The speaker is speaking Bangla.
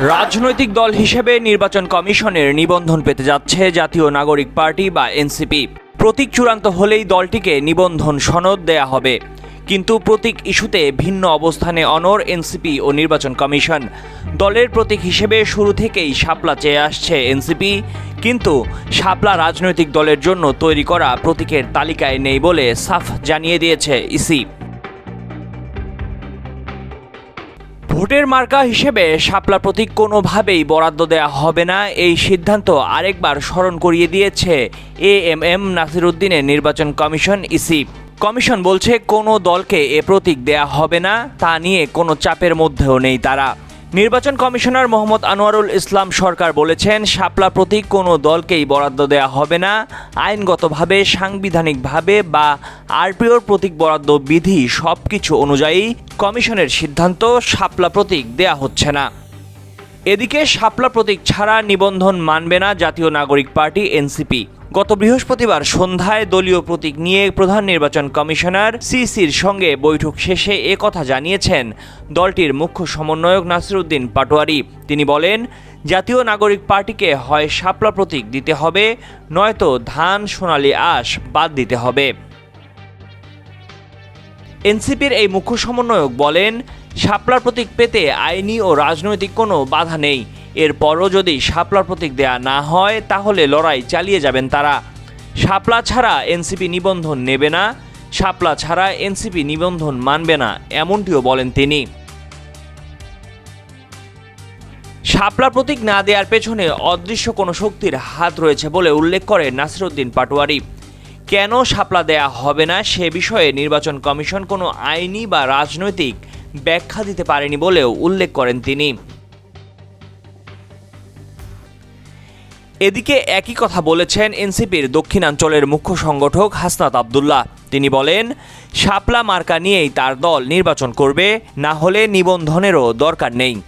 রাজনৈতিক দল হিসেবে নির্বাচন কমিশনের নিবন্ধন পেতে যাচ্ছে জাতীয় নাগরিক পার্টি বা এনসিপি। প্রতীক চূড়ান্ত হলেই দলটিকে নিবন্ধন সনদ দেয়া হবে। কিন্তু প্রতীক ইস্যুতে ভিন্ন অবস্থানে অনর এনসিপি ও নির্বাচন কমিশন। দলের প্রতীক হিসেবে শুরু থেকেই শাপলা চেয়ে আসছে এনসিপি। কিন্তু শাপলা রাজনৈতিক দলের জন্য তৈরি করা প্রতীকের তালিকায় নেই বলে সাফ জানিয়ে দিয়েছে ইসি। ভোটের মার্কা হিসেবে শাপলা প্রতীক কোনোভাবেই বরাদ্দ দেয়া হবে না। এই সিদ্ধান্ত আরেকবার স্মরণ করিয়ে দিয়েছে এ এম এম নাসিরুদ্দিনের নির্বাচন কমিশন, ইসি। কমিশন বলছে, কোনো দলকে এ প্রতীক দেয়া হবে না, তা নিয়ে কোনো চাপের মধ্যেও নেই তারা। নির্বাচন কমিশনার মোহাম্মদ আনোয়ারুল ইসলাম সরকার বলেছেন, শাপলা প্রতীক কোনো দলকেই বরাদ্দ দেয়া হবে না। আইনগতভাবে, সাংবিধানিকভাবে বা আরপিওর প্রতীক বরাদ্দ বিধি সব কিছু অনুযায়ী কমিশনের সিদ্ধান্ত শাপলা প্রতীক দেয়া হচ্ছে না। এদিকে শাপলা প্রতীক ছাড়া নিবন্ধন মানবে না জাতীয় নাগরিক পার্টি, এনসিপি। গত বৃহস্পতিবার সন্ধ্যায় দলীয় প্রতীক নিয়ে প্রধান নির্বাচন কমিশনার সিসির সঙ্গে বৈঠক শেষে এ কথা জানিয়েছেন দলটির মুখ্য সমন্বয়ক নাসিরুদ্দিন পাটোয়ারি। তিনি বলেন, জাতীয় নাগরিক পার্টিকে হয় শাপলা প্রতীক দিতে হবে, নয়তো ধান, সোনালি আঁশ বাদ দিতে হবে। এনসিপির এই মুখ্য সমন্বয়ক বলেন শাপলার প্রতীক পেতে আইনি ও রাজনৈতিক কোনো বাধা নেই। এরপরও যদি শাপলার প্রতীক দেয়া না হয়, তাহলে লড়াই চালিয়ে যাবেন তারা। শাপলা ছাড়া এনসিপি নিবন্ধন নেবে না। শাপলা ছাড়া এনসিপি নিবন্ধন মানবে না, এমনটিও বলেন তিনি। শাপলা প্রতীক না দেওয়ার পেছনে অদৃশ্য কোনো শক্তির হাত রয়েছে বলে উল্লেখ করে নাসিরুদ্দিন পাটোয়ারি। কেন শাপলা দেয়া হবে না, সে বিষয়ে নির্বাচন কমিশন কোনো আইনি বা রাজনৈতিক ব্যাখ্যা দিতে পারেনি বলেও উল্লেখ করেন তিনি। এদিকে একই কথা বলেছেন এনসিপির দক্ষিণাঞ্চলের মুখ্য সংগঠক হাসনাত আবদুল্লাহ। তিনি বলেন, শাপলা মার্কা নিয়েই তার দল নির্বাচন করবে, না হলে নিবন্ধনেরও দরকার নেই।